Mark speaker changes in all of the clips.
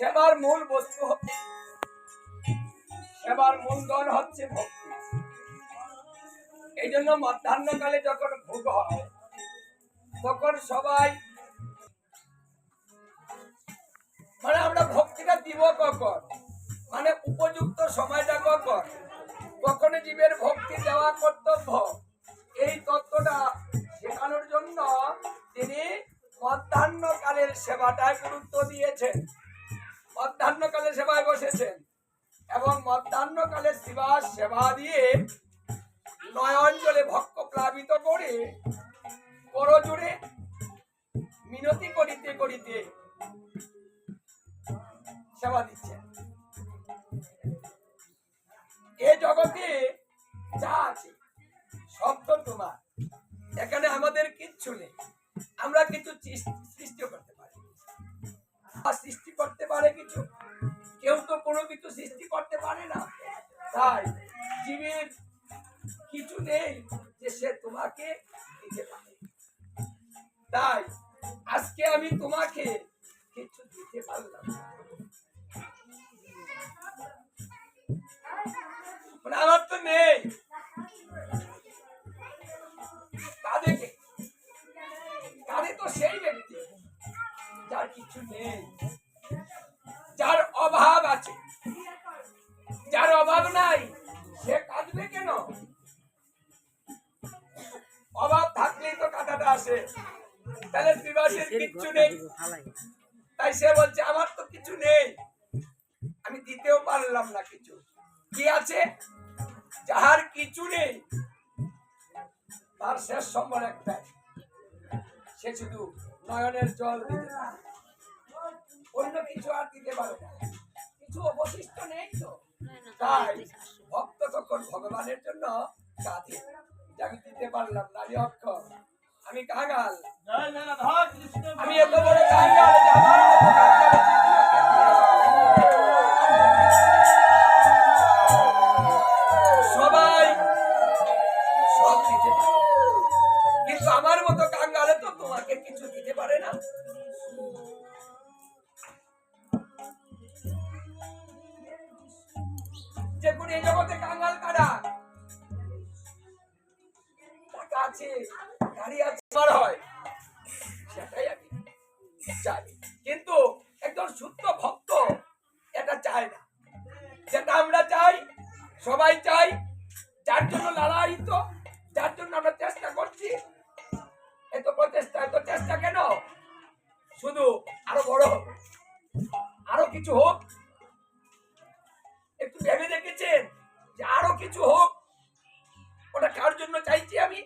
Speaker 1: সেবার মূল বস্তু হচ্ছে, সেবার মূলধন হচ্ছে ভক্তি। এই জন্য মধ্যাহ্নকালে যখন ভোগ হয়, তখন সবাই মানে আমরা ভক্তিটা দিব কখন? মানে উপযুক্ত সময়টা কখন? কখন জীবের ভক্তি দেওয়া কর্তব্য? এই তত্ত্বটা শেখানোর জন্য তিনি মধ্যাহ্নকালের সেবাটায় গুরুত্ব দিয়েছেন। সেবায় বসেছেন এবং মধ্যাহ্নকালে শিবার সেবা দিয়ে নয়ন জলে ভক্ত প্লাবিত করে করজুড়ে মিনতি করিতে করিতে সেবা দিচ্ছেন। এ জগতে যা আছে, সব তো তোমার। এখানে আমাদের কিচ্ছু নেই। আমরা কিছু সৃষ্টি করতে পারি। সৃষ্টি করতে পারে কিছু? কেউ তো কোনো কিছু সৃষ্টি করতে পারে না। তাই জীবের কিছু নেই যে সে তোমাকে দিতে পারে। তাই আজকে আমি তোমাকে কিছু দিতে পারলাম। মানে আমার তো নেই। তো সেই ব্যক্তি, যার কিছু নেই। আসে তাহলে বিবাসের কিচ্ছু নেই। তাই সে বলছে আমার তো কিছু নেই। আমি দিতেও পারলাম না কিছু। কি আছে? যাহার কিছু নেই তার শেষ সম্বল একটাই। সে শুধু নয়নের জল দিতে পারে। অন্য কিছু আর দিতে পারে না। কিছু অবশিষ্ট নেই তো। তাই ভক্ত তখন ভগবানের জন্য কাঁদে যে আমি দিতে পারলাম না। আমি অক্ষম আমি কাঙাল আমি এত বড় কাঙ্গাল আমার সবাই চাই, যার জন্য লড়াইত, যার জন্য আমরা চেষ্টা করছি। এত প্রচেষ্টা, এত চেষ্টা কেন? শুধু আরও বড় আরও কিছু হোক। একটু ভেবে দেখেছেন যে আরও কিছু হোক, ওটা কার জন্য চাইছি আমি?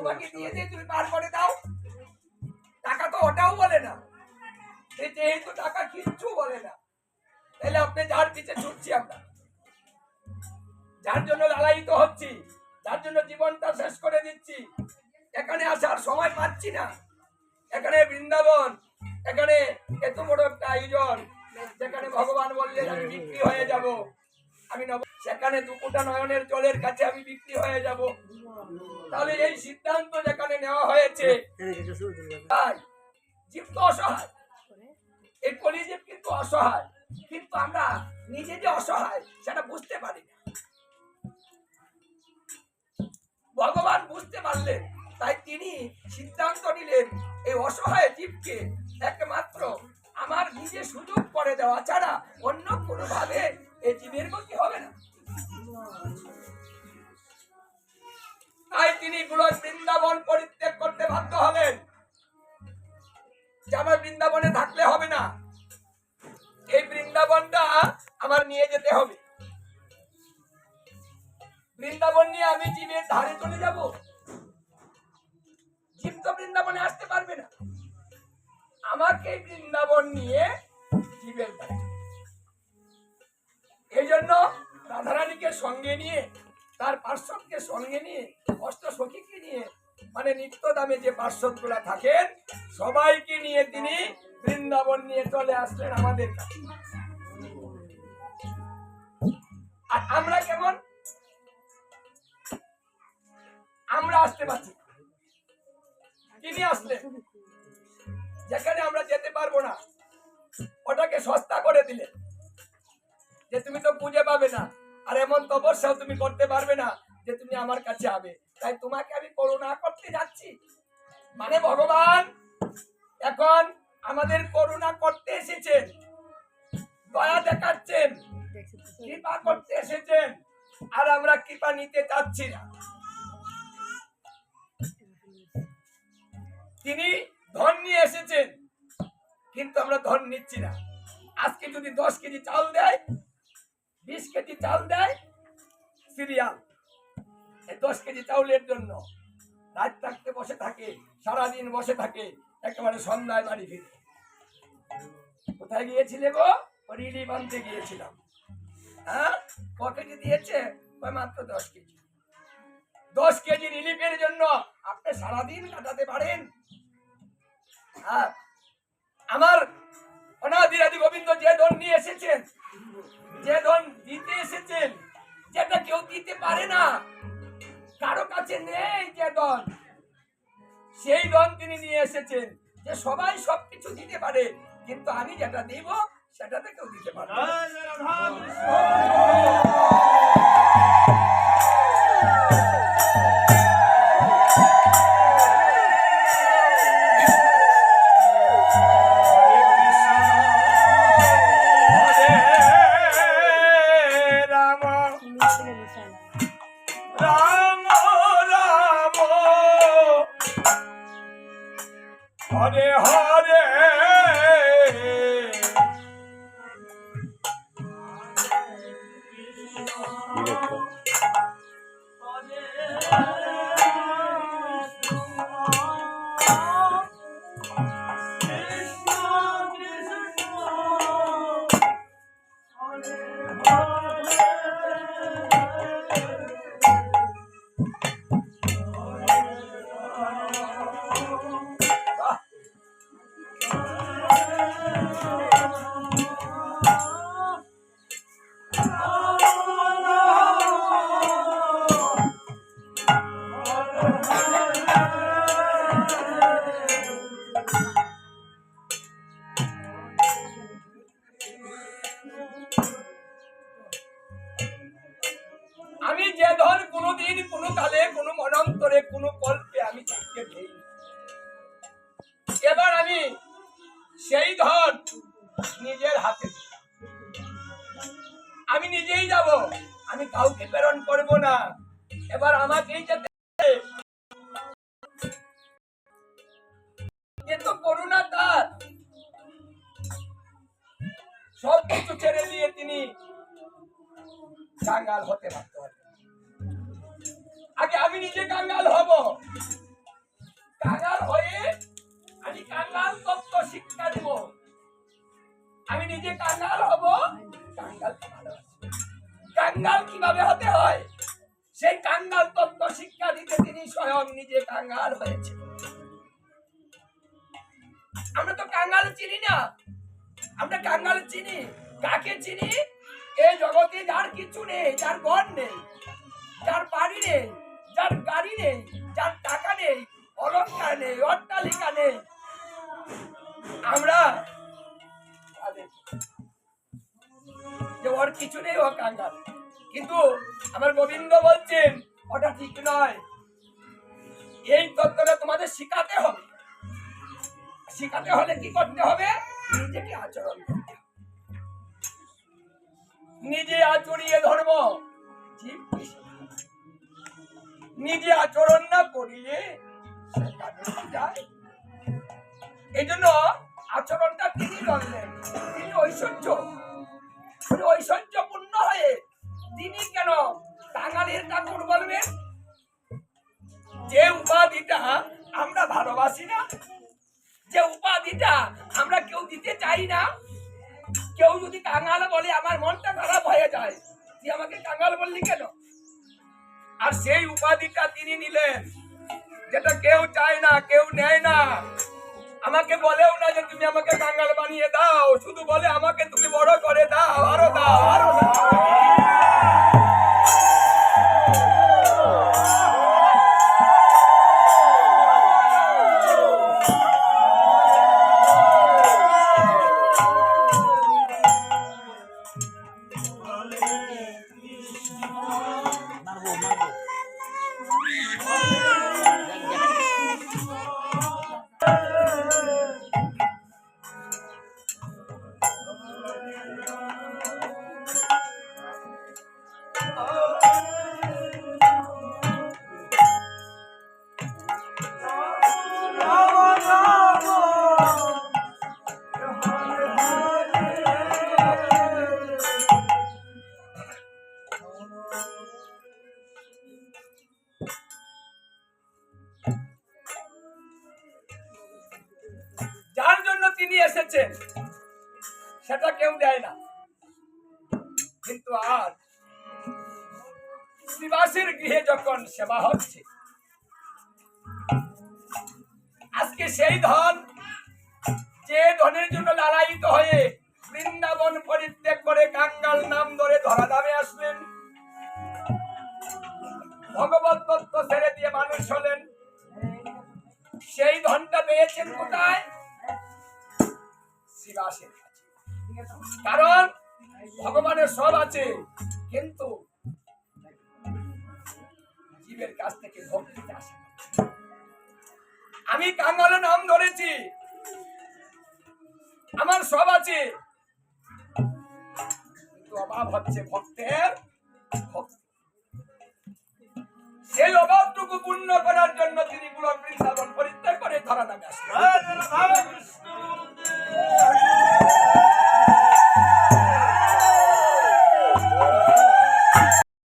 Speaker 1: তোমাকে দিয়ে দিয়ে তুমি পার করে দাও, টাকা তো ওটাও বলে না। যেহেতু টাকা কিচ্ছু বলে না, তাহলে আপনি যার পিছে ছুটছি আমরা। যার জন্য লালায়িত হচ্ছি, যার জন্য জীবনটা শেষ করে দিচ্ছি। এখানে আসার সময় পাচ্ছি না। এখানে বৃন্দাবন, এখানে এত বড় একটা আয়োজন, যেখানে ভগবান বললেন, আমি বিক্রি হয়ে যাব। আমি নব সেখানে দুপুটা নয়নের জলের কাছে আমি বিক্রি হয়ে যাব। তাহলে এই সিদ্ধান্ত যেখানে নেওয়া হয়েছে, তাই জীব তো অসহায়। এই কলিজীব কিন্তু অসহায়, কিন্তু আমরা নিজে যে অসহায়, সেটা বুঝতে পারি না। ভগবান বুঝতে পারলেন, তাই তিনি সিদ্ধান্ত নিলেন, এই অসহায় জীবকে একমাত্র আমার নিজে সুযোগ করে দেওয়া ছাড়া অন্য কোনো ভাবে এই জীবের গতি হবে না। তাই তিনি গুলোর বৃন্দাবন পরিত্যাগ করতে বাধ্য হলেন। যে আমার বৃন্দাবনে থাকলে হবে না। এই বৃন্দাবনটা আমার নিয়ে যেতে হবে। বৃন্দাবন নিয়ে আমি জীবের ধারে চলে যাব। জীব তো বৃন্দাবনে আসতে পারবে না। আমাকে বৃন্দাবন নিয়ে জীবের ধারে জন্য রাধারানীকে সঙ্গে নিয়ে, তার পার্শ্বদকে সঙ্গে নিয়ে, অষ্ট সখীকে নিয়ে মানে নিত্য দামে যে পার্শ্বদগুলা থাকেন, সবাইকে নিয়ে তিনি বৃন্দাবন নিয়ে চলে আসলেন আমাদের কাছে। আর আমরা কেমন? আমরা আসতে পারছি তিনি আসলেন। যেখানে আমরা যেতে পারব না, ওটাকে সস্তা করে দিলেন। যে তুমি তো খুঁজে পাবে না। আর এমন তপস্যাও তুমি করতে পারবে না যে তুমি আমার কাছে আবে তাই তোমাকে আমি করুণা করতে যাচ্ছি। মানে ভগবান, এখন আমাদের করুণা করতে এসেছেন। দয়া দেখাচ্ছেন। কৃপা করতে এসেছেন। আর আমরা কৃপা নিতে চাচ্ছি না। তিনি ধন নিয়ে এসেছেন, কিন্তু আমরা ধন নিচ্ছি না। আজকে যদি দশ কেজি চাল দেয় বিশ কেজি চাল দেয় সিরিয়াল। এই দশ কেজি চাউলের জন্য রাত থাকতে বসে থাকে, সারাদিন বসে থাকে, একেবারে সন্ধ্যায় বাড়ি ফিরে। কোথায় গিয়েছিলে গো? রিলি বানতে গিয়েছিলাম। হ্যাঁ? ক কেজি দিয়েছে? মাত্র দশ কেজি। দশ কেজি রিলিফের জন্য আপনি সারাদিন কাটাতে পারেন। হ্যাঁ? আমার অনাদিরাদি গোবিন্দ যে ধন নিয়ে এসেছেন যে ধন দিতে এসেছেন, যেটা কেউ দিতে পারে না, কারও কাছে নেই যে ধন। সেই ধন তিনি নিয়ে এসেছেন, যে সবাই সবকিছু দিতে পারে, কিন্তু আমি যেটা দিব, সেটাতে কেউ দিতে পারে হরে যে ধন কোনোদিন কোনো কালে কোনো মনান্তরে, কোনো কল্পে আমি দেখতে দেই এবার আমি সেই ধন নিজের হাতে আমি নিজেই যাব, আমি কাউকে প্রেরণ করব না। এবার আমাকেই যেতে তো করুণা তার। সব কিছু ছেড়ে দিয়ে তিনি কাঙ্গাল হতে পারত কাঙ্গাল কীভাবে হতে হয়? সেই কাঙ্গাল তত্ত্ব শিক্ষা দিতে তিনি স্বয়ং নিজে কাঙ্গাল হয়েছে। আমরা তো কাঙ্গাল চিনি না। আমরা কাঙ্গাল চিনি। কাকে চিনি? এই জগতে যার কিছু নেই, যার ঘর নেই, যার বাড়ি নেই, যার গাড়ি নেই, যার টাকা নেই অলংকার নেই, অট্টালিকা নেই। আমরা যে ওর কিছু নেই, ও কাঙ্গাল। কিন্তু আমার গোবিন্দ বলছেন, ওটা ঠিক নয়। এই তত্ত্বটা তোমাদের শিখাতে হবে। শিখাতে হলে কি করতে হবে? নিজেকে আচরণ করতে নিজে আচরিয়ে ধর্ম নিজে আচরণ না করিলে এই জন্য আচরণটা তিনি করলেন। তিনি ঐশ্বর্য। ঐশ্বর্যপূর্ণ হয়ে তিনি কেন টাঙ্গালের ঠাকুর বলবেন যে উপাধিটা আমরা ভালোবাসি না, যে উপাধিটা আমরা কেউ দিতে চাই না, কেউ যদি কাঙাল বলে আমার মনটা খারাপ হয়ে যায়, তুই আমাকে কাঙাল বললি কেন? আর সেই উপাধিটা তিনি নিলেন, যেটা কেউ চায় না, কেউ নেয় না। আমাকে বলেও না যে তুমি আমাকে কাঙ্গাল বানিয়ে দাও, শুধু বলে আমাকে তুমি বড় করে দাও, আরও দাও আরও দাও। এসেছেন সেটা কেউ দেয় না। কিন্তু আজ শ্রীবাসের গৃহে যখন সেবা হচ্ছে, আজকে সেই ধন যে ধনের জন্য লালায়িত হয়ে বৃন্দাবন পরিত্যাগ করে কাঙ্গাল নাম ধরে ধরা দামে আসলেন, ভগবত তত্ত্ব ছেড়ে দিয়ে মানুষ হলেন, সেই ধনটা পেয়েছেন কোথায়? আসে। কারণ ভগবানের সব আছে, কিন্তু জীবের কাছ থেকে আসে আমি কাঙ্গালে নাম ধরেছি। আমার সব আছে। কিন্তু অভাব হচ্ছে ভক্তের সেই অভাবটুকু পূর্ণ করার জন্য তিনি পুরো বৃন্দাবন পরিত্যাগ করে ধরা নামে আসেন Música